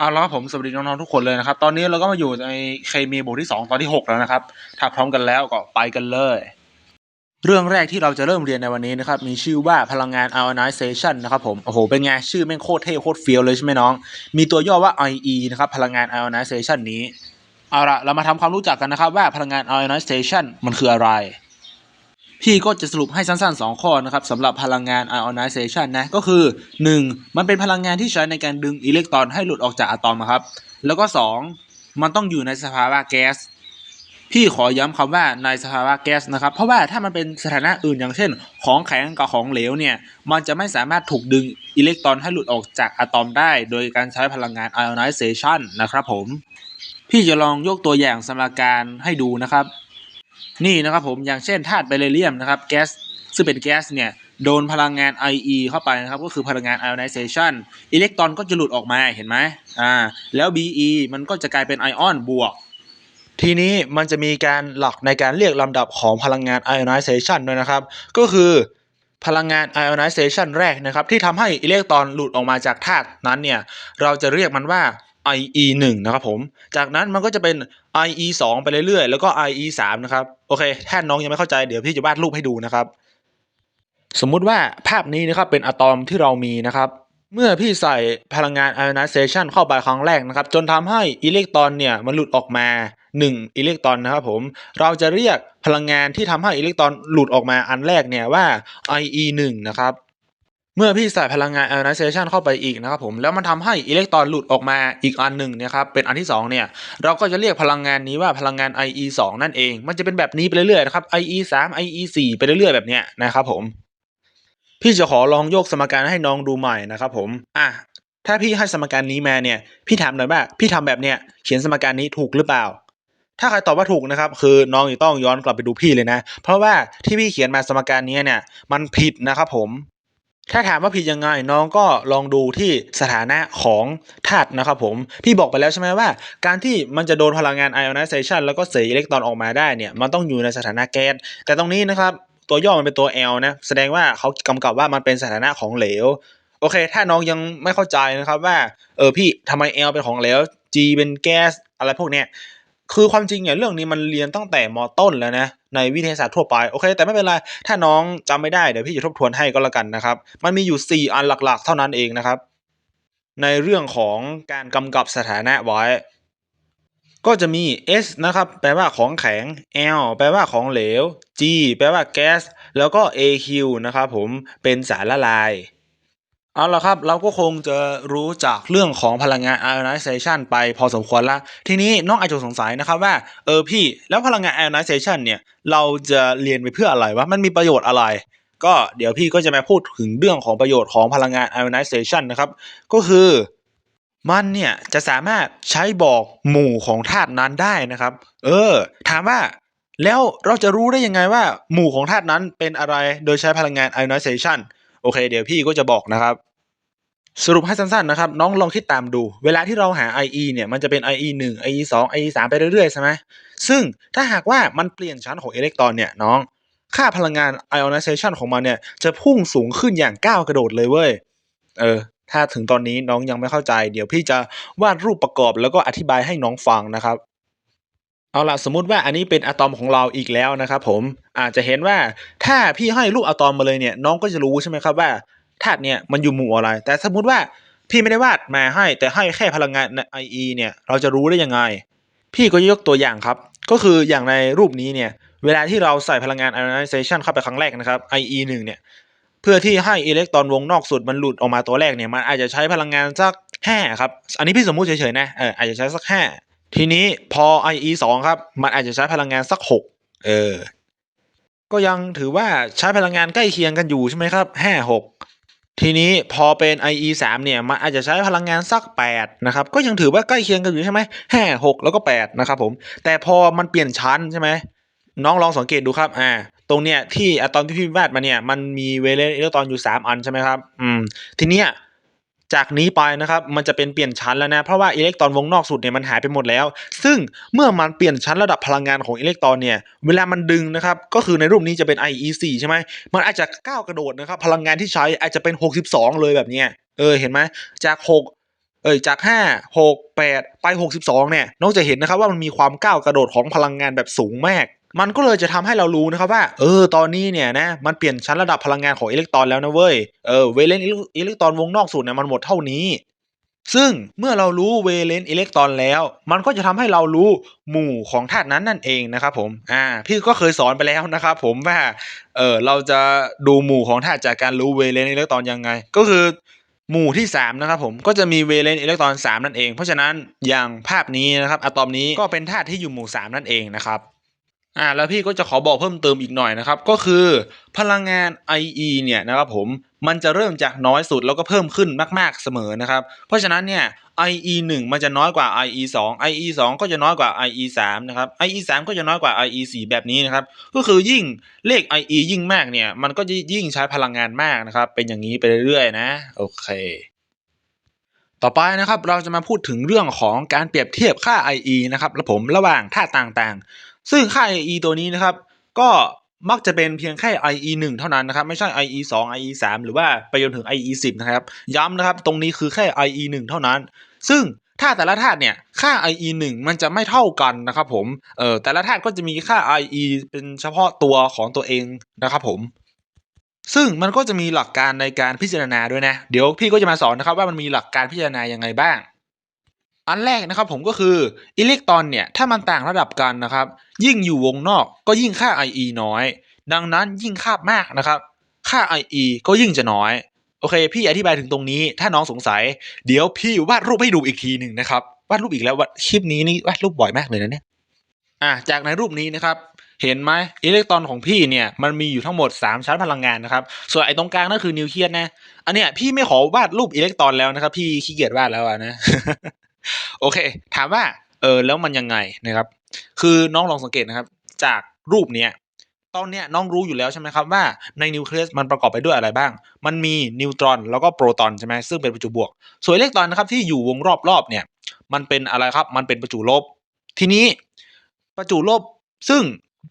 เอาละครับผมสวัสดีน้องๆทุกคนเลยนะครับ ตอนนี้เราก็มาอยู่ในเคมีบทที่ 2 ตอนที่ 6 แล้วนะครับ ถ้าพร้อมกันแล้วก็ไปกันเลย เรื่องแรกที่เราจะเริ่มเรียนในวันนี้นะครับ มีชื่อว่าพลังงาน ionization นะครับผม โอ้โห เป็นไง ชื่อแม่งโคตรเท่โคตรเฟี้ยวเลยใช่ไหมน้อง มีตัวย่อว่า IE นะครับพลังงาน ionization นี้ เอาละเรามาทำความรู้จักกันนะครับว่าพลังงาน ionization มันคืออะไร พี่ก็จะสรุปให้สั้นๆ 2 ข้อนะครับสำหรับพลังงาน ionization นะก็คือ 1. มันเป็นพลังงานที่ใช้ในการดึงอิเล็กตรอนให้หลุดออกจากอะตอมอะครับ แล้วก็ 2. มันต้องอยู่ในสภาวะแก๊สพี่ขอย้ำคำว่าในสภาวะแก๊สนะครับ เพราะว่าถ้ามันเป็นสถานะอื่นอย่างเช่น ของแข็งกับของเหลวเนี่ย มันจะไม่สามารถถูกดึงอิเล็กตรอนให้หลุดออกจากอะตอมได้ โดยการใช้พลังงาน ionization นะครับผม พี่จะลองยกตัวอย่างสมการให้ดูนะครับ นี่นะครับผมอย่างเช่นธาตุเบริเลียมนะครับแก๊สซึ่งเป็นแก๊สเนี่ยโดนพลังงาน IE เข้าไปนะครับ ก็คือพลังงาน ionization อิเล็กตรอนก็จะหลุดออกมาเห็นไหมอ่าแล้ว Be มันก็จะกลายเป็นไอออนบวก ทีนี้มันจะมีการหลักในการเรียกลำดับของพลังงาน ionization ด้วยนะครับ ก็คือพลังงาน ionization แรกนะครับ ที่ทำให้อิเล็กตรอนหลุดออกมาจากธาตุนั้นเนี่ย เราจะเรียกมันว่า IE 1นะครับผม จากนั้นมันก็จะเป็น IE 2ไปเรื่อยๆ แล้วก็ IE 3นะครับ โอเค ถ้าน้องยังไม่เข้าใจเดี๋ยวพี่จะวาดรูปให้ดูนะครับ สมมุติว่าภาพนี้นะครับเป็นอะตอมที่เรามีนะครับ เมื่อพี่ใส่พลังงาน ionization เข้าไปครั้งแรกนะครับ จนทำให้อิเล็กตรอนเนี่ยมันหลุดออกมา 1 อิเล็กตรอนนะครับผม เราจะเรียกพลังงานที่ทำให้อิเล็กตรอนหลุดออกมาอันแรกเนี่ยว่า IE 1นะครับ เมื่อพี่ใส่พลังงาน ionization เข้าไปอีกนะครับผมแล้วมันทำให้อิเล็กตรอนหลุดออกมาอีกอันหนึ่งนี่ยครับเป็นอันที่สองเนี่ยเราก็จะเรียกพลังงานนี้ว่าพลังงาน IE 2นั่นเอง มันจะเป็นแบบนี้ไปเรื่อยๆนะครับ IE 3 IE 4ไปเรื่อยๆแบบเนี้ยนะครับผม พี่จะขอลองโยกสมการให้น้องดูใหม่นะครับผมอะถ้าพี่ให้สมการนี้มาเนี่ยพี่ถามหน่อยว่าพี่ทำแบบเนี้ยเขียนสมการนี้ถูกหรือเปล่าถ้าใครตอบว่าถูกนะครับคือน้องจะต้องย้อนกลับไปดูพี่เลยนะ เพราะว่าที่พี่เขียนมาสมการนี้เนี่ยมันผิดนะครับผม ถ้าถามว่าผิดยังไงน้องก็ลองดูที่สถานะของธาตุนะครับผมพี่บอกไปแล้วใช่ไหมว่า การที่มันจะโดนพลังงาน ionization แล้วก็เสียอิเล็กตรอนออกมาได้เนี่ยมันต้องอยู่ในสถานะแก๊สแต่ตรงนี้นะครับตัวย่อมันเป็นตัว L นะแสดงว่าเขากำกับว่ามันเป็นสถานะของเหลวโอเค ถ้าน้องยังไม่เข้าใจนะครับว่าเออพี่ทำไม L เป็นของเหลว G เป็นแก๊สอะไรพวกเนี้ยคือความจริงเนี่ยเรื่องนี้มันเรียนตั้งแต่มต้นแล้วนะ ในวิทยาศาสตร์ทั่วไปโอเค แต่ไม่เป็นไร ถ้าน้องจำไม่ได้เดี๋ยวพี่จะทบทวนให้ก็แล้วกันนะครับ มันมีอยู่ 4 อันหลักๆ เท่านั้นเองนะครับ ในเรื่องของการกำกับสถานะไว้ ก็จะมี S นะครับ แปลว่าของแข็ง L แปลว่าของเหลว G แปลว่าแก๊สแล้วก็ AQ นะครับผมเป็นสารละลาย เอาละครับ เราก็คงจะรู้จากเรื่องของพลังงาน ionization ไปพอสมควรละ ทีนี้น้องอาจจะสงสัยนะครับว่า เออพี่แล้วพลังงาน ionization เนี่ย เราจะเรียนไปเพื่ออะไรวะ มันมีประโยชน์อะไร ก็เดี๋ยวพี่ก็จะมาพูดถึงเรื่องของประโยชน์ของพลังงาน ionization นะครับ ก็คือมันเนี่ยจะสามารถใช้บอกหมู่ของธาตุนั้นได้นะครับ เออ ถามว่าแล้วเราจะรู้ได้ยังไงว่าหมู่ของธาตุนั้นเป็นอะไรโดยใช้พลังงาน ionization โอเค เดี๋ยวพี่ก็จะบอกนะครับ สรุปให้สั้นๆนะครับ น้องลองคิดตามดู เวลาที่เราหา IE เนี่ยมันจะเป็น IE 1 IE 2 IE 3ไปเรื่อยๆใช่ไหมซึ่งถ้าหากว่ามันเปลี่ยนชั้นของอิเล็กตรอนเนี่ยน้อง ค่าพลังงาน ionization ของมันเนี่ยจะพุ่งสูงขึ้นอย่างก้าวกระโดดเลยเว้ยเออถ้าถึงตอนนี้น้องยังไม่เข้าใจ เดี๋ยวพี่จะวาดรูปประกอบแล้วก็อธิบายให้น้องฟังนะครับเอาล่ะสมมุติว่าอันนี้เป็นอะตอมของเราอีกแล้วนะครับผมอาจจะเห็นว่าถ้าพี่ให้รูปอะตอมมาเลยเนี่ยน้องก็จะรู้ใช่ไหมครับว่า ธาตุเนี่ยมันอยู่หมู่อะไร แต่สมมุติว่าพี่ไม่ได้วาดมาให้ แต่ให้แค่พลังงาน IE เนี่ยเราจะรู้ได้ยังไง พี่ก็ยกตัวอย่างครับ ก็คืออย่างในรูปนี้เนี่ยเวลาที่เราใส่พลังงาน ionization เข้าไปครั้งแรกนะครับ IE 1เนี่ยเพื่อที่ให้อิเล็กตรอนวงนอกสุดมันหลุดออกมาตัวแรกเนี่ยมันอาจจะใช้พลังงานสัก5ครับอันนี้พี่สมมุติเฉยๆนะเอออาจจะใช้สัก 5 ทีนี้พอ IE 2ครับมันอาจจะใช้พลังงานสัก 6 เออก็ยังถือว่าใช้พลังงานใกล้เคียงกันอยู่ใช่ไหมครับ5 6 ทีนี้พอเป็น IE 3เนี่ยมันอาจจะใช้พลังงานสัก 8 นะครับ ก็ยังถือว่าใกล้เคียงกันอยู่ใช่ไหม5 6แล้วก็8นะครับผมแต่พอมันเปลี่ยนชั้นใช่ไหมน้องลองสังเกตดูครับอ่าตรงเนี้ยที่อะตอมที่พี่วาดมาเนี่ยมันมีเวเลนอิเล็กตรอนอยู่สามอันใช่ไหมครับอืมทีเนี้ย จากนี้ไปนะครับมันจะเป็นเปลี่ยนชั้นแล้วนะเพราะว่าอิเล็กตรอนวงนอกสุดเนี่ยมันหายไปหมดแล้ว ซึ่งเมื่อมันเปลี่ยนชั้นระดับพลังงานของอิเล็กตรอนเนี่ยเวลามันดึงนะครับก็คือในรูปนี้จะเป็น IE4 ใช่ไหมมันอาจจะก้าวกระโดดนะครับพลังงานที่ใช้อาจจะเป็น 62 เลยแบบเนี้ยเออเห็นไหมจาก 6เอ้ยจากห้าหกแปดไปหกสิบสองเนี่ย น้องจะเห็นนะครับว่ามันมีความก้าวกระโดดของพลังงานแบบสูงมาก มันก็เลยจะทำให้เรารู้นะครับว่า เออ ตอนนี้เนี่ยนะ มันเปลี่ยนชั้นระดับพลังงานของอิเล็กตรอนแล้วนะเว้ย เออ เวเลนอิเล็กตรอนวงนอกสุดเนี่ยมันหมดเท่านี้ ซึ่งเมื่อเรารู้เวเลนอิเล็กตรอนแล้ว มันก็จะทำให้เรารู้หมู่ของธาตุนั้นนั่นเองนะครับผม อ่า พี่ก็เคยสอนไปแล้วนะครับผมว่า เออเราจะดูหมู่ของธาตุจากการรู้เวเลนอิเล็กตรอนยังไง ก็คือหมู่ที่ 3 นะครับผมก็จะมีเวเลนอิเล็กตรอน 3 นั่นเอง เพราะฉะนั้นอย่างภาพนี้นะครับอะตอมนี้ก็เป็นธาตุที่อยู่หมู่ 3 นั่นเองนะครับ อ่าแล้วพี่ก็จะขอบอกเพิ่มเติมอีกหน่อยนะครับ ก็คือพลังงาน IE เนี่ยนะครับผมมันจะเริ่มจากน้อยสุดแล้วก็เพิ่มขึ้นมาก ๆเสมอนะครับ เพราะฉะนั้นเนี่ย IE 1มันจะน้อยกว่า IE 2 IE 2ก็จะน้อยกว่า IE 3นะครับ IE 3ก็จะน้อยกว่า IE 4แบบนี้นะครับ ก็คือยิ่งเลข IE ยิ่งมากเนี่ยมันก็จะยิ่งใช้พลังงานมากนะครับ เป็นอย่างนี้ไปเรื่อยๆนะ โอเค ต่อไปนะครับเราจะมาพูดถึงเรื่องของการเปรียบเทียบค่า IE นะครับและผมระหว่างธาตุต่างๆ ซึ่งค่า IE ตัวนี้นะครับ ก็มักจะเป็นเพียงแค่ IE 1 เท่านั้นนะครับ ไม่ใช่ IE 2 IE 3 หรือว่าไปจนถึง IE 10 นะครับ ย้ำนะครับ ตรงนี้คือแค่ IE 1 เท่านั้น ซึ่งธาตุแต่ละธาตุเนี่ย ค่า IE 1 มันจะไม่เท่ากันนะครับผม เอ่อ แต่ละธาตุก็จะมีค่า IE เป็นเฉพาะตัวของตัวเองนะครับผม ซึ่งมันก็จะมีหลักการในการพิจารณาด้วยนะ เดี๋ยวพี่ก็จะมาสอนนะครับว่ามันมีหลักการพิจารณายังไงบ้าง อันแรกนะครับผมก็คืออิเล็กตรอนเนี่ยถ้ามันต่างระดับกันนะครับ ยิ่งอยู่วงนอกก็ยิ่งค่า IE น้อย ดังนั้นยิ่งคาบมากนะครับ ค่า IE ก็ยิ่งจะน้อย โอเค พี่อธิบายถึงตรงนี้ ถ้าน้องสงสัย เดี๋ยวพี่วาดรูปให้ดูอีกทีหนึ่งนะครับวาดรูปอีกแล้ววาดคลิปนี้นี่วาดรูปบ่อยมากเลยนะเนี่ยอะจากในรูปนี้นะครับเห็นไหมอิเล็กตรอนของพี่เนี่ยมันมีอยู่ทั้งหมด 3 ชั้นพลังงานนะครับ ส่วนไอ้ตรงกลางนั่นคือนิวเคลียสนะ อันเนี้ยพี่ไม่ขอวาดรูปอิเล็กตรอนแล้วนะครับ พี่ขี้เกียจวาดแล้วอะนะ โอเค ถามว่าเออแล้วมันยังไงนะครับ คือน้องลองสังเกตนะครับ จากรูปเนี้ยตอนเนี้ยน้องรู้อยู่แล้วใช่ไหมครับว่าในนิวเคลียสมันประกอบไปด้วยอะไรบ้าง มันมีนิวตรอนแล้วก็โปรตอนใช่ไหมซึ่งเป็นประจุบวก ส่วนอิเล็กตรอนนะครับที่อยู่วงรอบๆเนี่ย มันเป็นอะไรครับ มันเป็นประจุลบ ทีนี้ประจุลบซึ่ง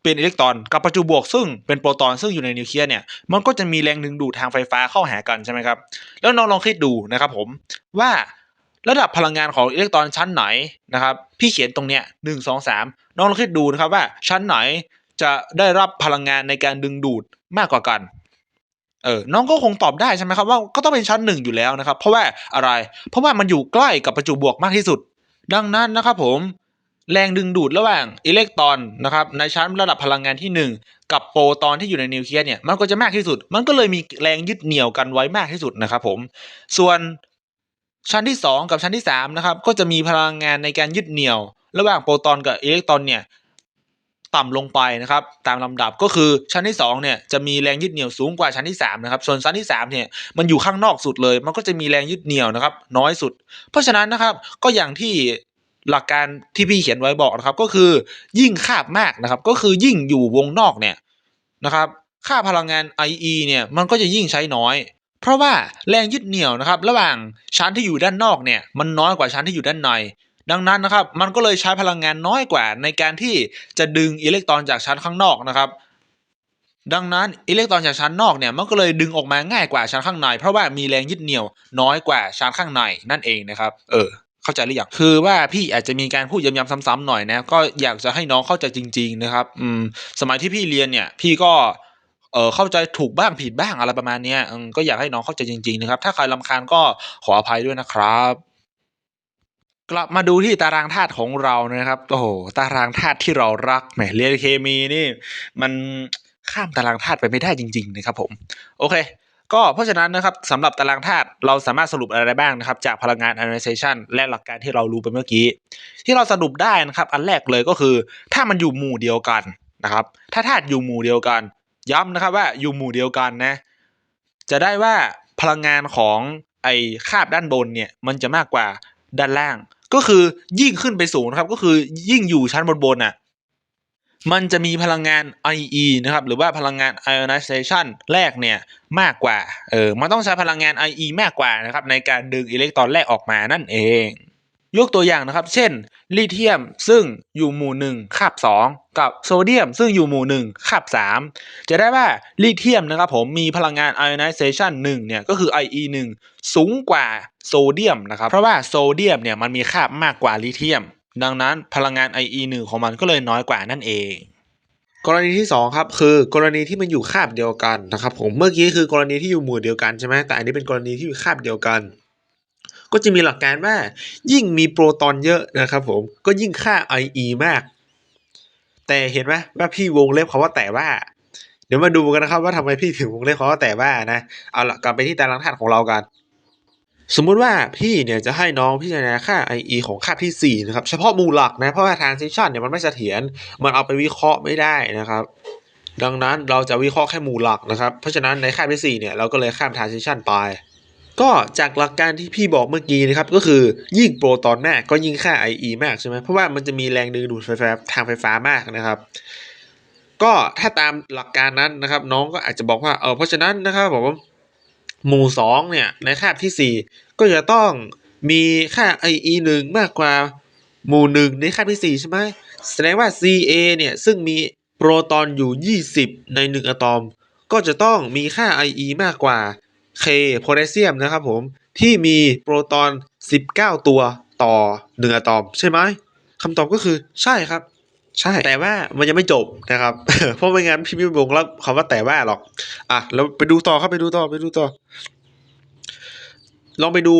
เป็นอิเล็กตรอนกับประจุบวก ซึ่งเป็นโปรตอนซึ่งอยู่ในนิวเคลียสเนี่ยมันก็จะมีแรงดึงดูดทางไฟฟ้าเข้าหากันใช่ไหมครับ แล้วน้องลองคิดดูนะครับผมว่า ระดับพลังงานของอิเล็กตรอนชั้นไหนนะครับ พี่เขียนตรงเนี้ยหนึ่งสองสามน้องลองคิดดูนะครับว่าชั้นไหนจะได้รับพลังงานในการดึงดูดมากกว่ากัน เออ น้องก็คงตอบได้ใช่ไหมครับว่าก็ต้องเป็นชั้นหนึ่งอยู่แล้วนะครับ เพราะว่าอะไร เพราะว่ามันอยู่ใกล้กับประจุบวกมากที่สุด ดังนั้นนะครับผม แรงดึงดูดระหว่างอิเล็กตรอนนะครับในชั้นระดับพลังงานที่ 1 กับโปรตอนที่อยู่ในนิวเคลียสเนี่ยมันก็จะมากที่สุด มันก็เลยมีแรงยึดเหนี่ยวกันไว้มากที่สุดนะครับผม ส่วน ชั้นที่ 2 กับชั้นที่3นะครับก็จะมีพลังงานในการยึดเหนี่ยว ระหว่างโปรตอนกับอิเล็กตรอนเนี่ยต่ำลงไปนะครับตามลำดับก็คือชั้นที่2เนี่ยจะมีแรงยึดเหนี่ยวสูงกว่าชั้นที่3นะครับส่วนชั้นที่3เนี่ยมันอยู่ข้างนอกสุดเลย มันก็จะมีแรงยึดเหนี่ยวนะครับน้อยสุด เพราะฉะนั้นนะครับก็อย่างที่หลักการที่พี่เขียนไว้บอกนะครับ ก็คือยิ่งคาบมากนะครับ ก็คือยิ่งอยู่วงนอกเนี่ยนะครับ ค่าพลังงาน IE เนี่ยมันก็จะยิ่งใช้น้อย เพราะว่าแรงยึดเหนี่ยวนะครับ ระหว่างชั้นที่อยู่ด้านนอกเนี่ยมันน้อยกว่าชั้นที่อยู่ด้านในดังนั้นนะครับ มันก็เลยใช้พลังงานน้อยกว่า ในการที่จะดึงอิเล็กตรอนจากชั้นข้างนอกนะครับดังนั้นอิเล็กตรอนจากชั้นนอกเนี่ยมันก็เลยดึงออกมาง่ายกว่าชั้นข้างใน เพราะว่ามีแรงยึดเหนี่ยวน้อยกว่าชั้นข้างในนั่นเองนะครับ เออ เข้าใจหรือยังคือว่าพี่อาจจะมีการพูดย้ำๆซ้ำๆหน่อยนะก็อยากจะให้น้องเข้าใจจริง ๆ นะครับ อืมสมัยที่พี่เรียนเนี่ย พี่ก็ ออเข้าใจถูกบ้างผิดบ้างอะไรประมาณนี้ก็อยากให้น้องเข้าใจจริง ๆ นะครับ ถ้าใครลำคาญก็ขออภัยด้วยนะครับกลับมาดูที่ตารางธาตุของเรานะครับโอ้โหตารางธาตุที่เรารักแหมเรียนเคมีนี่ มันข้ามตารางธาตุไปไม่ได้จริง ๆ นะครับ ผม โอเค ก็เพราะฉะนั้นนะครับสำหรับตารางธาตุเราสามารถสรุปอะไรบ้างนะครับ จากพลังงาน ionization และหลักการที่เรารู้ไปเมื่อกี้ ที่เราสรุปได้นะครับ อันแรกเลยก็คือ ถ้ามันอยู่หมู่เดียวกันนะครับ ถ้าธาตุอยู่หมู่เดียวกัน ย้ำนะครับว่าอยู่หมู่เดียวกันนะ จะได้ว่าพลังงานของไอ้คาบด้านบนเนี่ยมันจะมากกว่าด้านล่าง ก็คือยิ่งขึ้นไปสูงนะครับ ก็คือยิ่งอยู่ชั้นบนบนน่ะมันจะมีพลังงาน IE นะครับ หรือว่าพลังงาน ionization แรกเนี่ยมากกว่า เออ มันต้องใช้พลังงาน IE มากกว่านะครับในการดึงอิเล็กตรอนแรกออกมานั่นเอง ยกตัวอย่างนะครับ เช่น ลิเธียมซึ่งอยู่หมู่หนึ่งคาบสองกับโซเดียมซึ่งอยู่หมู่หนึ่งคาบสามจะได้ว่าลิเธียมนะครับผมมีพลังงาน ionization 1เนี่ยก็คือ IE 1สูงกว่าโซเดียมนะครับเพราะว่าโซเดียมเนี่ยมันมีค่ามากกว่าลิเธียม ดังนั้นพลังงาน IE1 ของมันก็เลยน้อยกว่านั่นเองกรณีที่2ครับคือกรณีที่มันอยู่คาบเดียวกันนะครับผมเมื่อกี้คือกรณีที่อยู่หมู่เดียวกันใช่ไหมแต่อันนี้เป็นกรณีที่อยู่คาบเดียวกัน ก็จะมีหลักการว่ายิ่งมีโปรตอนเยอะนะครับผมก็ยิ่งค่า IE มาก แต่เห็นไหมว่าพี่วงเล็บคำว่าแต่ว่า เดี๋ยวมาดูกันนะครับว่าทำไมพี่ถึงวงเล็บคำว่าแต่ว่านะเอาละกลับไปที่ตารางธาตุของเรากัน สมมุติว่าพี่เนี่ยจะให้น้องพิจารณาค่า IE ของคาบที่4นะครับเฉพาะมู่หลักนะเพราะว่า transition เนี่ยมันไม่เสถียรมันเอาไปวิเคราะห์ไม่ได้นะครับดังนั้นเราจะวิเคราะห์แค่หมู่หลักนะครับ เพราะฉะนั้นในคาที่4เนี่ย เราก็เลยข้าม transition ไป ก็จากหลักการที่พี่บอกเมื่อกี้นะครับ ก็คือยิ่งโปรตอนมากก็ยิ่งค่า IE มากใช่ไหมเพราะว่ามันจะมีแรงดึงดูดไฟฟ้าทางไฟฟ้ามากนะครับ ก็ถ้าตามหลักการนั้นนะครับ น้องก็อาจจะบอกว่าเออเพราะฉะนั้นนะครับผมหมู่สองเนี่ยในคาบที่สี่ก็จะต้องมีค่า IE หนึ่งมากกว่าหมู่หนึ่งในคาบที่สี่ใช่ไหมแสดงว่า Ca เนี่ยซึ่งมีโปรตอนอยู่ 20 ใน 1อะตอม ก็จะต้องมีค่า IE มากกว่า K โพแทสเซียมนะครับผม ที่มีโปรตอน 19 ตัวต่อ1อะตอม ใช่ไหมคำตอบก็คือใช่ครับ ใช่ แต่ว่ามันยังไม่จบนะครับ เพราะไม่งั้นพี่ไม่วงแล้วคำว่าแต่ว่าหรอก อะเราไปดูต่อครับไปดูต่อไปดูต่อ ลองไปดู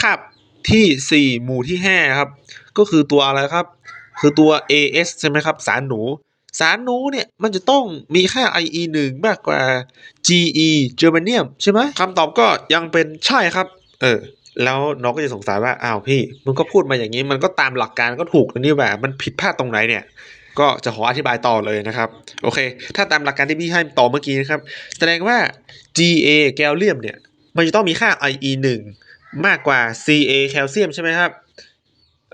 คาบที่ 4 หมู่ที่ 5 ครับ ก็คือตัวอะไรครับ คือตัว AS ใช่ไหมครับ สารหนู สารนูเนี่ยมันจะต้องมีค่า IE 1 มากกว่า GE เจอร์มเนียมใช่ไหมคำตอบก็ยังเป็นใช่ครับ เออ แล้วน้องก็จะสงสัยว่า อ้าวพี่ มึงก็พูดมาอย่างนี้ มันก็ตามหลักการก็ถูกแล้วนี่แหว่ามันผิดพลาดตรงไหนเนี่ย ก็จะขออธิบายต่อเลยนะครับ โอเค ถ้าตามหลักการที่พี่ให้ต่อเมื่อกี้นะครับ แสดงว่า GA แคลเซียมเนี่ย มันจะต้องมีค่า IE 1 มากกว่า CA แคลเซียมใช่ไหมครับ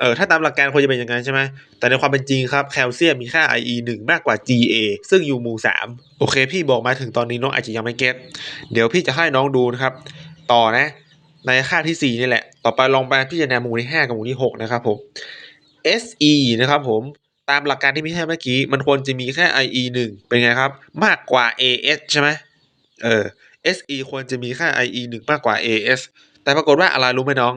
เออถ้าตามหลักการควรจะเป็นอย่างนั้นใช่ไหมแต่ในความเป็นจริงครับแคลเซียมมีค่า IE 1 มากกว่า GA ซึ่งอยู่หมู่3โอเค พี่บอกมาถึงตอนนี้น้องอาจจะยังไม่เก็ตเดี๋ยวพี่จะให้น้องดูนะครับ ต่อนะ ในค่าที่ 4 นี่แหละ ต่อไปลองไปพิจารณาหมู่ที่ 5 กับหมู่ที่ 6 นะครับผม SE นะครับผมตามหลักการที่พี่ให้เมื่อกี้ มันควรจะมีแค่ IE 1 เป็นไงครับ มากกว่า AS ใช่ไหมเออ SE ควรจะมีค่า IE 1 มากกว่า AS แต่ปรากฏว่าอะไรรู้ไหมน้อง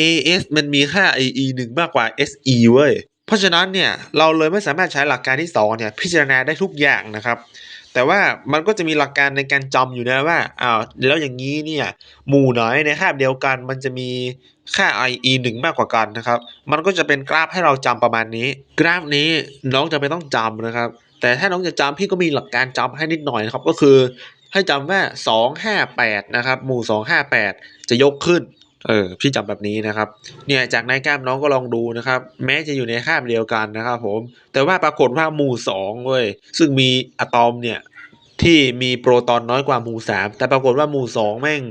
AS มันมีค่า IE 1 มากกว่า SE เว้ย เพราะฉะนั้นเนี่ยเราเลยไม่สามารถใช้หลักการที่ 2 เนี่ยพิจารณาได้ทุกอย่างนะครับ แต่ว่ามันก็จะมีหลักการในการจำอยู่นะว่าอ้าวแล้วอย่างนี้เนี่ยหมู่ไหนในคาบเดียวกัน มันจะมีค่า IE 1 มากกว่ากันนะครับ มันก็จะเป็นกราฟให้เราจำประมาณนี้ กราฟนี้น้องจะไม่ต้องจำนะครับ แต่ถ้าน้องจะจำพี่ก็มีหลักการจำให้นิดหน่อยนะครับก็คือให้จำว่า 258 นะครับ หมู่ 258 จะยกขึ้น เออพี่จำแบบนี้นะครับ เนี่ยจากในกล้ามน้องก็ลองดูนะครับ แม้จะอยู่ในคาบเดียวกันนะครับผม แต่ว่าปรากฏว่าหมู่สองเว้ยซึ่งมีอะตอมเนี่ยที่มีโปรตอนน้อยกว่าหมู่สามแต่ปรากฏว่าหมู่สองแม่ง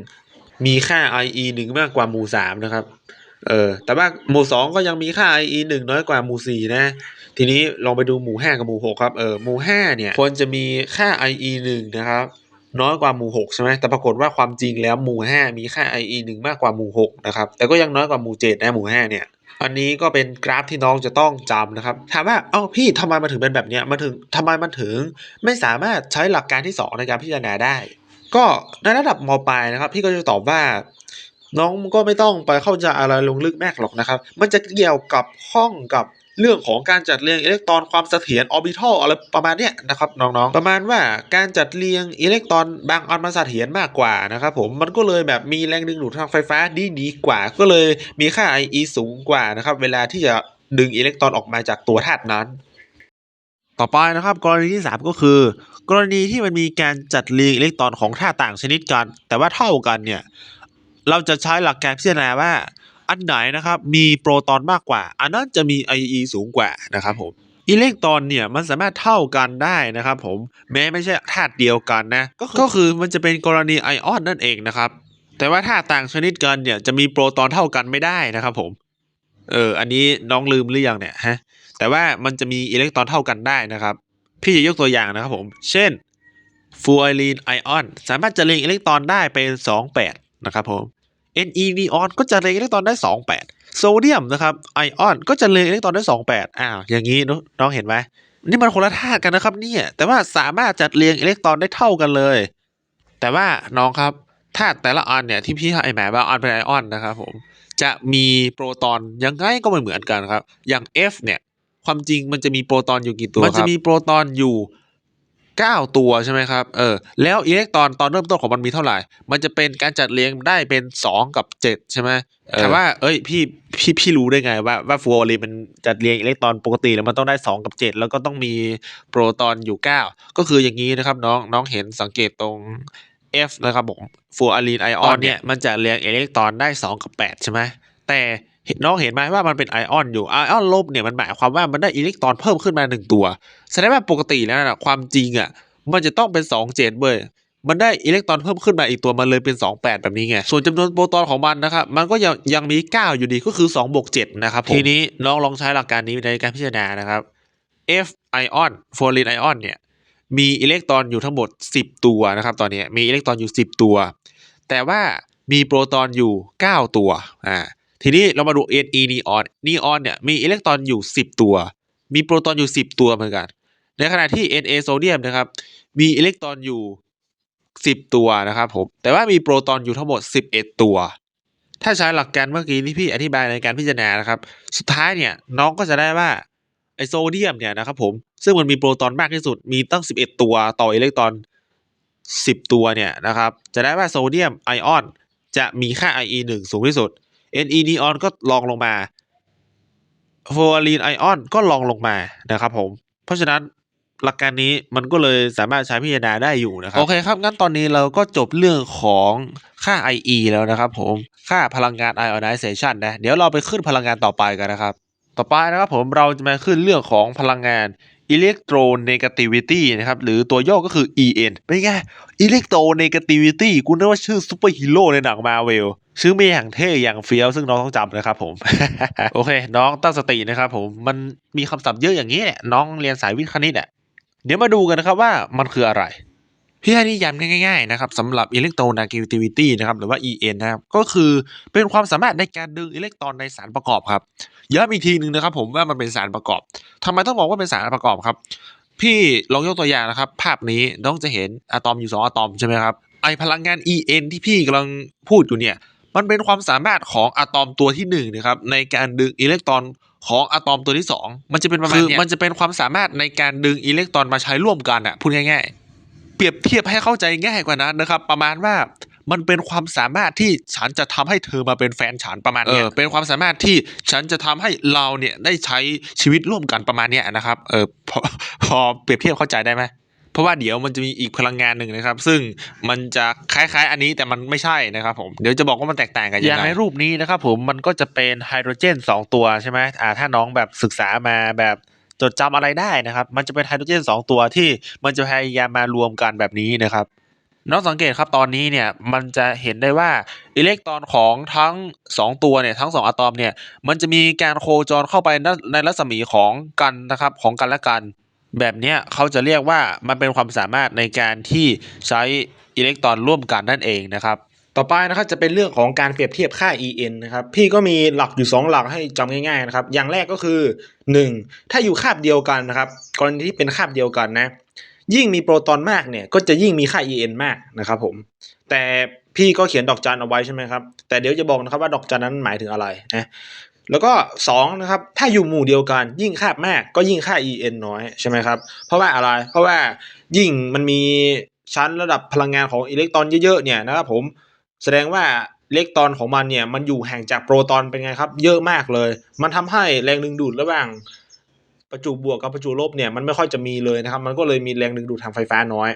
มีค่า IE หนึ่งมากกว่าหมู่สามนะครับ เออ แต่ว่าหมู่สองก็ยังมีค่า IE หนึ่งน้อยกว่าหมู่สี่นะ ทีนี้ลองไปดูหมู่ห้ากับหมู่หกครับ เออ หมู่ห้าเนี่ยควรจะมีค่า IE หนึ่งนะครับ น้อยกว่าหมู่หกใช่ไหมแต่ปรากฏว่าความจริงแล้วหมู่ห้ามีค่า IE หนึ่งมากกว่าหมู่หกนะครับ แต่ก็ยังน้อยกว่าหมู่เจ็ดนะหมู่ห้าเนี่ย อันนี้ก็เป็นกราฟที่น้องจะต้องจำนะครับ ถามว่า เอ้าพี่ทำไมมันถึงเป็นแบบนี้มันถึงทำไมมันถึง ไม่สามารถใช้หลักการที่สองในการพิจารณาได้ ก็ในระดับมปลายนะครับพี่ก็จะตอบว่าน้องก็ไม่ต้องไปเข้าใจอะไรลงลึกมากหรอกนะครับ มันจะเกี่ยวกับห้องกับ เรื่องของการจัดเรียงอิเล็กตรอนความเสถียรออร์บิทัลอะไรประมาณเนี้ยนะครับน้องๆ ประมาณว่าการจัดเรียงอิเล็กตรอนบางอันมันเสถียรมากกว่านะครับผมมันก็เลยแบบมีแรงดึงดูดทางไฟฟ้าดีดีกว่า ก็เลยมีค่า IE สูงกว่านะครับเวลาที่จะดึงอิเล็กตรอนออกมาจากตัวธาตุนั้น ต่อไปนะครับ กรณีที่ 3 ก็คือ กรณีที่มันมีการจัดเรียงอิเล็กตรอนของธาตุต่างชนิดกัน แต่ว่าเท่ากันเนี่ยเราจะใช้หลักการพิจารณาว่า อันไหนนะครับมีโปรตอนมากกว่า อันนั้นจะมี IE สูงกว่านะครับผมอิเล็กตรอนเนี่ยมันสามารถเท่ากันได้นะครับผมแม้ไม่ใช่ธาตุเดียวกันนะก็คือมันจะเป็นกรณีไอออนนั่นเองนะครับแต่ว่าถ้าต่างชนิดกันเนี่ยจะมีโปรตอนเท่ากันไม่ได้นะครับผมเอออันนี้น้องลืมหรือยังเนี่ยฮะแต่ว่ามันจะมีอิเล็กตรอนเท่ากันได้นะครับ พี่จะยกตัวอย่างนะครับผม เช่นฟูไอรีนไอออนสามารถจะเรียงอิเล็กตรอนได้เป็น 28 นะครับผม Ne นีออนก็จะเรียงอิเล็กตรอนได้ 28 โซเดียมนะครับไอออนก็จะเรียงอิเล็กตรอนได้ 28 อ้าว อย่างนี้น้องน้องเห็นไหมนี่มันคนละธาตุกันนะครับเนี่ย แต่ว่าสามารถจัดเรียงอิเล็กตรอนได้เท่ากันเลย แต่ว่าน้องครับธาตุแต่ละอันเนี่ยที่พี่ให้หมายว่าอันเป็นไอออนนะครับผมจะมีโปรตอนยังไงก็ไม่เหมือนกันครับ อย่าง F เนี่ยความจริงมันจะมีโปรตอนอยู่กี่ตัวมันจะมีโปรตอนอยู่ 9 ตัวใช่ไหมครับ เออ แล้วอิเล็กตรอนตอนเริ่มต้นของมันมีเท่าไหร่ มันจะเป็นการจัดเรียงได้เป็น 2 กับ 7 ใช่ไหมแต่ว่า เอ้ย พี่ พี่ พี่รู้ได้ไงว่า ว่าฟลูออรีนมันจัดเรียงอิเล็กตรอนปกติแล้วมันต้องได้ 2 กับ 7 แล้วก็ต้องมีโปรตอนอยู่ 9 ก็คืออย่างนี้นะครับน้อง น้องเห็นสังเกตตรง F นะครับผมฟลูออรีนไอออนเนี่ย มันจะเรียงอิเล็กตรอนได้ 2 กับ 8 ใช่ไหม แต่เห็นน้องเห็นไหมว่ามันเป็นไอออนอยู่ไอออนลบเนี่ยมันหมายความว่ามันได้อิเล็กตรอนเพิ่มขึ้นมาหนึ่งตัว แสดงว่าปกติแล้วนะความจริงอะ มันจะต้องเป็นสองเจ็ดเว้ยมันได้อิเล็กตรอนเพิ่มขึ้นมาอีกตัวมันเลยเป็น 2 8 แบบนี้ไง ส่วนจำนวนโปรตอนของมันนะครับ มันก็ยังยังมี 9 อยู่ดีก็คือ2บวก7นะครับ ทีนี้น้องลองใช้หลักการนี้ในการพิจารณานะครับ F ion ฟลูออรีนไอออนเนี่ย มีอิเล็กตรอนอยู่ทั้งหมด 10 ตัวนะครับ ตอนนี้มีอิเล็กตรอนอยู่ 10 ตัว แต่ว่ามีโปรตอนอยู่ 9 ตัว อ่า ทีนี้เรามาดู Ne นีออนนีออนเนี่ยมีอิเล็กตรอนอยู่ 10 ตัว มีโปรตอนอยู่ 10 ตัวเหมือนกัน ในขณะที่ Na โซเดียมนะครับมีอิเล็กตรอนอยู่ 10 ตัวนะครับผมแต่ว่ามีโปรตอนอยู่ทั้งหมด 11 ตัว ถ้าใช้หลักการเมื่อกี้ที่พี่อธิบายในการพิจารณานะครับ สุดท้ายเนี่ยน้องก็จะได้ว่าไอโซเดียมเนี่ยนะครับผมซึ่งมันมีโปรตอนมากที่สุดมีตั้ง 11 ตัวต่ออิเล็กตรอน 10 ตัวเนี่ยนะครับจะได้ว่าโซเดียมไอออนจะมีค่า IE 1 สูงที่สุด Ne นีออนก็ลองลงมาฟลูออรีนไอออนก็ลองลงมานะครับผม เพราะฉะนั้นหลักการนี้มันก็เลยสามารถใช้พิจารณาได้อยู่นะครับ โอเคครับ งั้นตอนนี้เราก็จบเรื่องของค่า IE แล้วนะครับผม ค่าพลังงาน ionization นะ เดี๋ยวเราไปขึ้นพลังงานต่อไปกันนะครับ ต่อไปนะครับผมเราจะมาขึ้นเรื่องของพลังงาน อิเล็กโทรเนกาติวิตี้นะครับหรือตัวย่อก็คือ EN เป็นไง electronegativity กูนึกว่าชื่อซูเปอร์ฮีโร่ในหนังมาเวลชื่อมีอย่างเท่อย่างเฟี้ยวซึ่งน้องต้องจำนะครับผม โอเค น้องตั้งสตินะครับผมมันมีคำศัพท์เยอะอย่างนี้แหละน้องเรียนสายวิทย์คณิตอะเดี๋ยวมาดูกันนะครับว่ามันคืออะไร พี่ให้นิยามง่ายๆนะครับสำหรับ electronegativity นะครับหรือว่า EN นะครับก็คือเป็นความสามารถในการดึงอิเล็กตรอนในสารประกอบครับย้ำอีกทีหนึ่งนะครับผมว่ามันเป็นสารประกอบทำไมต้องบอกว่าเป็นสารประกอบครับ พี่ลองยกตัวอย่างนะครับ ภาพนี้น้องจะเห็นอะตอมอยู่สองอะตอมใช่ไหมครับไอพลังงาน EN ที่พี่กำลังพูดอยู่เนี่ยมันเป็นความสามารถของอะตอมตัวที่หนึ่งนะครับในการดึงอิเล็กตรอนของอะตอมตัวที่สองมันจะเป็นประมาณนี้มันจะเป็นความสามารถในการดึงอิเล็กตรอนมาใช้ร่วมกันอะพูดง่ายๆ เปรียบเทียบให้เข้าใจง่ายกว่านั้นนะครับ ประมาณว่ามันเป็นความสามารถที่ฉันจะทำให้เธอมาเป็นแฟนฉันประมาณเนี้ยเป็นความสามารถที่ฉันจะทำให้เราเนี่ยได้ใช้ชีวิตร่วมกันประมาณเนี้ยนะครับ เออพอพอเปรียบเทียบเข้าใจได้ไหมเพราะว่าเดี๋ยวมันจะมีอีกพลังงานหนึ่งนะครับ ซึ่งมันจะคล้ายๆ อันนี้แต่มันไม่ใช่นะครับผมเดี๋ยวจะบอกว่ามันแตกต่างกันยังไงอย่างในรูปนี้นะครับผมมันก็จะเป็นไฮโดรเจนสองตัวใช่ไหมอ่าถ้าน้องแบบศึกษามาแบบ จดจำอะไรได้นะครับ มันจะเป็นไฮโดรเจนสองตัวที่มันจะพยายามมารวมกันแบบนี้นะครับน้องสังเกตครับตอนนี้เนี่ยมันจะเห็นได้ว่าอิเล็กตรอนของทั้ง 2 ตัวเนี่ยทั้ง 2อะตอมเนี่ยมันจะมีการโคจรเข้าไปในรัศมีของกันนะครับของกันและกัน แบบนี้เขาจะเรียกว่ามันเป็นความสามารถในการที่ใช้อิเล็กตรอนร่วมกันนั่นเองนะครับ ต่อไปนะครับจะเป็นเรื่องของการเปรียบเทียบค่า En นะครับ พี่ก็มีหลักอยู่ 2 หลักให้จำง่ายๆนะครับ อย่างแรกก็คือ 1. ถ้าอยู่คาบเดียวกันนะครับ กรณีที่เป็นคาบเดียวกันนะ ยิ่งมีโปรตอนมากเนี่ย ก็จะยิ่งมีค่า En มากนะครับผม แต่พี่ก็เขียนดอกจันเอาไว้ใช่ไหมครับ แต่เดี๋ยวจะบอกนะครับว่าดอกจันนั้นหมายถึงอะไรนะ แล้วก็ 2 นะครับ ถ้าอยู่หมู่เดียวกัน ยิ่งคาบมากก็ยิ่งค่า En น้อยใช่ไหมครับ เพราะว่าอะไร เพราะว่ายิ่งมันมีชั้นระดับพลังงานของอิเล็กตรอนเยอะๆเนี่ยนะครับผม แสดงว่าอิเล็กตรอนของมันเนี่ยมันอยู่ห่างจากโปรตอนเป็นไงครับ เยอะมากเลย มันทำให้แรงดึงดูดระหว่างประจุบวกกับประจุลบเนี่ยมันไม่ค่อยจะมีเลยนะครับ มันก็เลยมีแรงดึงดูดทางไฟฟ้าน้อย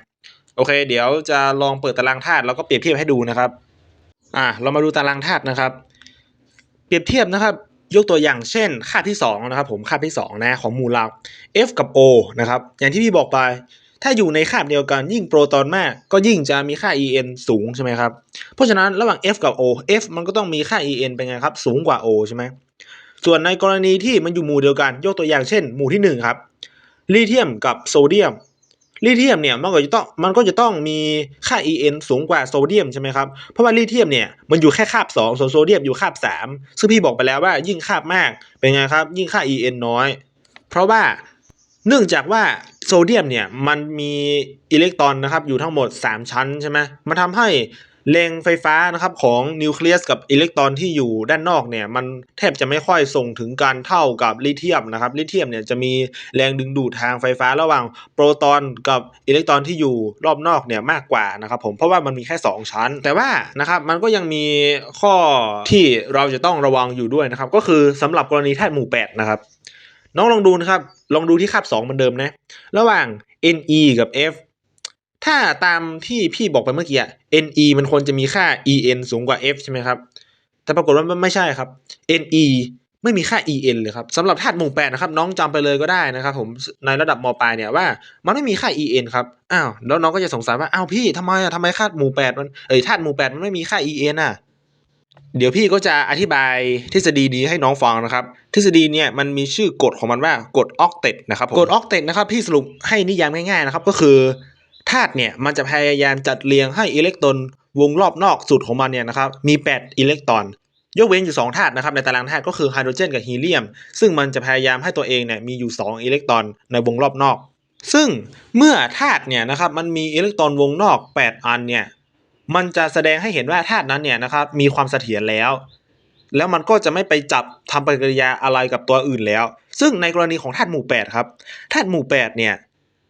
โอเค เดี๋ยวจะลองเปิดตารางธาตุแล้วก็เปรียบเทียบให้ดูนะครับ อะเรามาดูตารางธาตุนะครับ เปรียบเทียบนะครับยกตัวอย่างเช่นค่าที่สองนะครับผมค่าที่สองนะของหมู่หลัก F กับ O นะครับอย่างที่พี่บอกไป ถ้าอยู่ในคาบเดียวกันยิ่งโปรตอนมากก็ยิ่งจะมีค่า En สูงใช่ไหมครับ เพราะฉะนั้นระหว่าง F กับ O F มันก็ต้องมีค่า En เป็นไงครับสูงกว่า O ใช่ไหมส่วนในกรณีที่มันอยู่หมู่เดียวกัน ยกตัวอย่างเช่น หมู่ที่หนึ่งครับลิเธียมกับโซเดียมลิเธียมเนี่ยมันก็จะต้องมันก็จะต้องมีค่า En สูงกว่าโซเดียมใช่ไหมครับ เพราะว่าลิเธียมเนี่ยมันอยู่แค่คาบ 2 ส่วนโซเดียมอยู่คาบ 3 ซึ่งพี่บอกไปแล้วว่ายิ่งคาบมากเป็นไงครับ ยิ่งค่า En น้อย เพราะว่า เนื่องจากว่าโซเดียมเนี่ยมันมีอิเล็กตรอนนะครับอยู่ทั้งหมด 3 ชั้นใช่ไหมมันทำให้แรงไฟฟ้านะครับของนิวเคลียสกับอิเล็กตรอนที่อยู่ด้านนอกเนี่ยมันแทบจะไม่ค่อยส่งถึงกันเท่ากับลิเธียมนะครับลิเธียมเนี่ยจะมีแรงดึงดูดทางไฟฟ้าระหว่างโปรตอนกับอิเล็กตรอนที่อยู่รอบนอกเนี่ยมากกว่านะครับผมเพราะว่ามันมีแค่ 2 ชั้น แต่ว่านะครับมันก็ยังมีข้อที่เราจะต้องระวังอยู่ด้วยนะครับก็คือสำหรับกรณีธาตุหมู่แปดนะครับ น้องลองดูนะครับ ลองดูที่คาบ 2 เหมือนเดิมนะ ระหว่าง Ne กับ F ถ้าตามที่พี่บอกไปเมื่อกี้ Ne มันควรจะมีค่า En สูงกว่า F ใช่ไหมครับ แต่ปรากฏว่ามันไม่ใช่ครับ Ne ไม่มีค่า En เลยครับสำหรับธาตุหมู่แปดนะครับ น้องจำไปเลยก็ได้นะครับผมในระดับมปลายเนี่ยว่า มันไม่มีค่า En ครับอ้าวแล้วน้องก็จะสงสัยว่าอ้าวพี่ทำไมอะทำไมธาตุหมู่แปดมันเอ้ยธาตุหมู่แปดมันไม่มีค่า En อะ เดี๋ยวพี่ก็จะอธิบายทฤษฎีนี้ให้น้องฟังนะครับ ทฤษฎีเนี่ยมันมีชื่อกฎของมันว่ากฎออกเต็ดนะครับกฎออกเต็ดนะครับพี่สรุปให้นิยามง่ายๆนะครับก็คือธาตุเนี่ยมันจะพยายามจัดเรียงให้อิเล็กตรอนวงรอบนอกสุดของมันเนี่ยนะครับมี 8 อิเล็กตรอน ยกเว้นอยู่ 2 ธาตุนะครับในตารางธาตุก็คือไฮโดรเจนกับฮีเลียม ซึ่งมันจะพยายามให้ตัวเองเนี่ยมีอยู่ 2 อิเล็กตรอนในวงรอบนอก ซึ่งเมื่อธาตุเนี่ยนะครับมันมีอิเล็กตรอนวงนอก 8 อันเนี่ย มันจะแสดงให้เห็นว่าธาตุนั้นเนี่ยนะครับมีความเสถียรแล้ว แล้วมันก็จะไม่ไปจับทำปฏิกิริยาอะไรกับตัวอื่นแล้ว ซึ่งในกรณีของธาตุหมู่8ครับธาตุหมู่8เนี่ย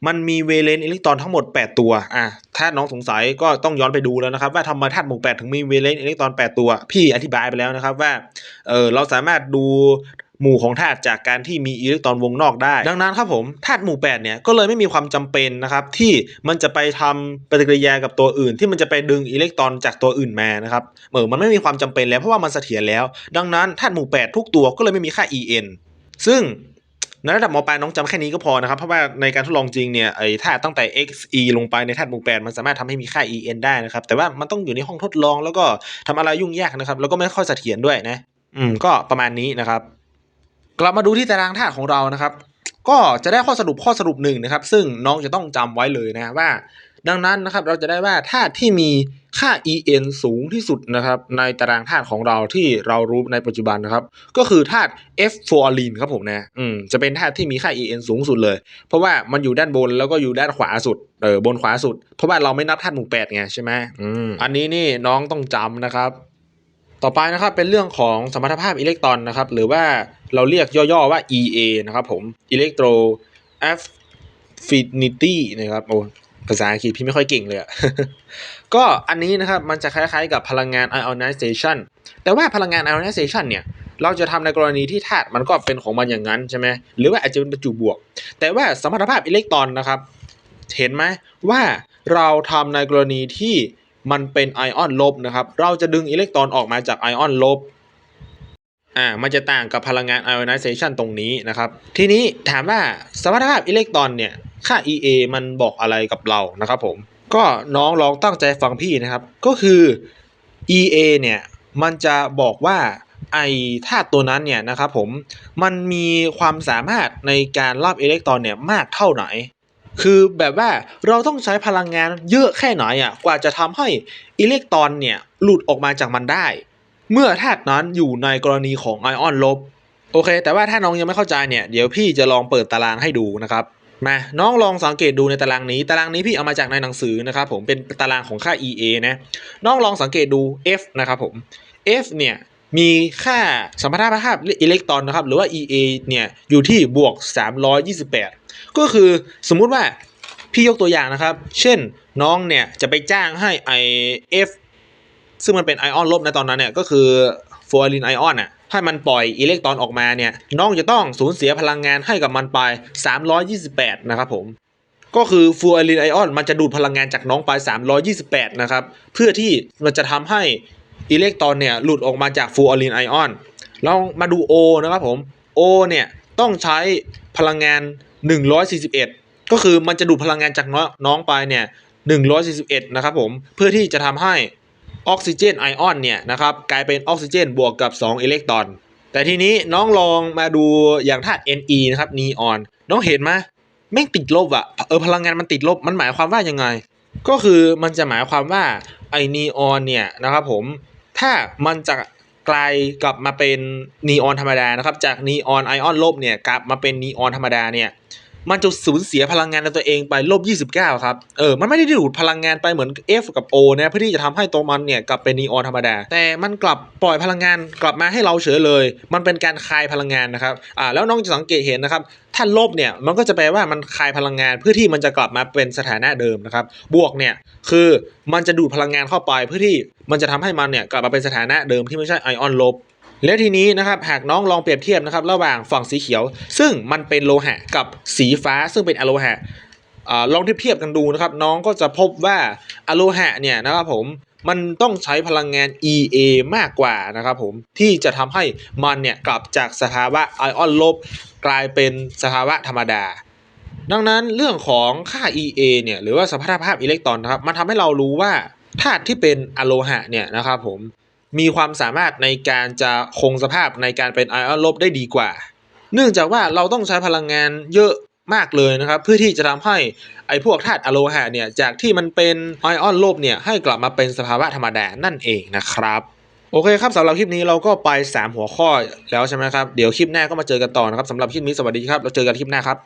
มันมีเวเลนต์อิเล็กตรอนทั้งหมด 8 ตัว อะ ถ้าน้องสงสัยก็ต้องย้อนไปดูแล้วนะครับ ว่าทำไมธาตุหมู่8ถึงมีเวเลนต์อิเล็กตรอน 8 ตัว พี่อธิบายไปแล้วนะครับว่า เออเราสามารถดู หมู่ของธาตุจากการที่มีอิเล็กตรอนวงนอกได้ ดังนั้นครับผมธาตุหมู่8เนี่ยก็เลยไม่มีความจำเป็นนะครับที่มันจะไปทำปฏิกิริยากับตัวอื่น ที่มันจะไปดึงอิเล็กตรอนจากตัวอื่นมานะครับเออมันไม่มีความจำเป็นแล้วเพราะว่ามันเสถียรแล้ว ดังนั้นธาตุหมู่ 8 ทุกตัวก็เลยไม่มีค่า En ซึ่งในระดับมปลายน้องจำแค่นี้ก็พอนะครับ เพราะว่าในการทดลองจริงเนี่ยไอ้ธาตุตั้งแต่ xe ลงไปในธาตุหมู่8มันสามารถทำให้มีค่า en ได้นะครับ แต่ว่ามันต้องอยู่ในห้องทดลองแล้วก็ทำอะไรยุ่งยากนะครับ แล้วก็ไม่ค่อยเสถียรด้วยนะ อืมก็ประมาณนี้นะครับ กลับมาดูที่ตารางธาตุของเรานะครับ ก็จะได้ข้อสรุปข้อสรุปหนึ่งนะครับ ซึ่งน้องจะต้องจำไว้เลยนะว่า ดังนั้นนะครับเราจะได้ว่าธาตุที่มีค่า en สูงที่สุดนะครับ ในตารางธาตุของเราที่เรารู้ในปัจจุบันนะครับ ก็คือธาตุ f f o r i n ครับผมนะอืมจะเป็นธาตุที่มีค่า en สูงสุดเลย เพราะว่ามันอยู่ด้านบนแล้วก็อยู่ด้านขวาสุดเออบนขวาสุด เพราะว่าเราไม่นับธาตุหมู่แปดไงใช่ไหมอืมอันนี้นี่น้องต้องจำนะครับ ต่อไปนะครับเป็นเรื่องของสมรรถภาพอิเล็กตรอนนะครับ หรือว่า เราเรียกย่อๆว่า EA นะครับผม Electro Affinity นะครับโอ้ภาษาอังกฤษพี่ไม่ค่อยเก่งเลยอะก็อันนี้นะครับ มันจะคล้ายๆกับพลังงาน ionization แต่ว่าพลังงาน ionization เนี่ย เราจะทำในกรณีที่ธาตุมันก็เป็นของมันอย่างนั้นใช่ไหมหรือว่าอาจจะเป็นประจุบวก แต่ว่าสมรรถภาพอิเล็กตรอนนะครับ เห็นไหมว่าเราทำในกรณีที่มันเป็นไอออนลบนะครับ เราจะดึงอิเล็กตรอนออกมาจากไอออนลบ อ่ามันจะต่างกับพลังงาน ionization ตรงนี้นะครับ ทีนี้ถามว่าสมรรถภาพอิเล็กตรอนเนี่ยค่า EA มันบอกอะไรกับเรานะครับผม ก็น้องลองตั้งใจฟังพี่นะครับ ก็คือ EA เนี่ยมันจะบอกว่าไอธาตุตัวนั้นเนี่ยนะครับผมมันมีความสามารถในการรับอิเล็กตรอนเนี่ยมากเท่าไหน คือแบบว่าเราต้องใช้พลังงานเยอะแค่ไหนอะกว่าจะทำให้อิเล็กตรอนเนี่ยหลุดออกมาจากมันได้ เมื่อธาตุนั้นอยู่ในกรณีของไอออนลบ โอเค แต่ว่าถ้าน้องยังไม่เข้าใจเนี่ย เดี๋ยวพี่จะลองเปิดตารางให้ดูนะครับมาน้องลองสังเกตดูในตารางนี้ ตารางนี้พี่เอามาจากในหนังสือนะครับผมเป็นตารางของค่า EA นะน้องลองสังเกตดู F นะครับผม F เนี่ยมีค่าสัมพัทธภาพอิเล็กตรอนนะครับหรือว่า EA เนี่ยอยู่ที่บวก 328 ก็คือสมมุติว่าพี่ยกตัวอย่างนะครับ เช่นน้องเนี่ยจะไปจ้างให้ไอ F ซึ่งมันเป็นไอออนลบในตอนนั้นเนี่ยก็คือฟลูออรินไอออนอะให้มันปล่อยอิเล็กตรอนออกมาเนี่ยน้องจะต้องสูญเสียพลังงานให้กับมันไป 328 นะครับผมก็คือฟลูออรินไอออนมันจะดูดพลังงานจากน้องไป 328 นะครับเพื่อที่มันจะทำให้อิเล็กตรอนเนี่ยหลุดออกมาจากฟลูออรินไอออนลองมาดู O นะครับผม O เนี่ยต้องใช้พลังงาน 141 ก็คือมันจะดูดพลังงานจากน้องน้องไปเนี่ย141 นะครับผมเพื่อที่จะทำให้ ออกซิเจนไอออนเนี่ยนะครับกลายเป็นออกซิเจนบวกกับ 2 อิเล็กตรอน แต่ทีนี้น้องลองมาดูอย่างธาตุ Ne นะครับนีออนน้องเห็นไหมแม่งติดลบอะเออพลังงานมันติดลบมันหมายความว่ายังไง ก็คือมันจะหมายความว่าไอนีออนเนี่ยนะครับผมถ้ามันจะกลายกลับมาเป็นนีออนธรรมดานะครับจากนีออนไอออนลบเนี่ยกลับมาเป็นนีออนธรรมดาเนี่ย มันจะสูญเสียพลังงานในตัวเองไปลบ 29 ครับ เออ มันไม่ได้ดูดพลังงานไปเหมือน F กับ O นะ เพื่อที่จะทำให้ตัวมันเนี่ยกลับเป็นนีออนธรรมดา แต่มันกลับปล่อยพลังงานกลับมาให้เราเฉยเลย มันเป็นการคายพลังงานนะครับ อ่า แล้วน้องจะสังเกตเห็นนะครับ ถ้าลบเนี่ย มันก็จะแปลว่ามันคายพลังงานเพื่อที่มันจะกลับมาเป็นสถานะเดิมนะครับ บวกเนี่ย คือมันจะดูดพลังงานเข้าไปเพื่อที่มันจะทำให้มันเนี่ยกลับมาเป็นสถานะเดิมที่ไม่ใช่ไอออนลบ และทีนี้นะครับหากน้องลองเปรียบเทียบนะครับระหว่างฝั่งสีเขียว ซึ่งมันเป็นโลหะกับสีฟ้าซึ่งเป็นอะโลหะลองเทียบเทียบกันดูนะครับน้องก็จะพบว่าอะโลหะเนี่ยนะครับผมมันต้องใช้พลังงาน EA มากกว่านะครับผมที่จะทำให้มันเนี่ยกลับจากสภาวะไอออนลบ กลายเป็นสภาวะธรรมดา ดังนั้นเรื่องของค่า EA เนี่ยหรือว่าสภาพภาพอิเล็กตรอนนะครับมันทำให้เรารู้ว่าธาตุที่เป็นอะโลหะเนี่ยนะครับผม มีความสามารถในการจะคงสภาพในการเป็นไอออนลบได้ดีกว่า เนื่องจากว่าเราต้องใช้พลังงานเยอะมากเลยนะครับ เพื่อที่จะทำให้ไอพวกธาตุอะโลหะเนี่ยจากที่มันเป็นไอออนลบเนี่ยให้กลับมาเป็นสภาวะธรรมดานั่นเองนะครับโอเคครับสำหรับคลิปนี้เราก็ไป 3 หัวข้อแล้วใช่ไหมครับ เดี๋ยวคลิปหน้าก็มาเจอกันต่อนะครับสำหรับคลิปนี้สวัสดีครับ เราเจอกันคลิปหน้าครับ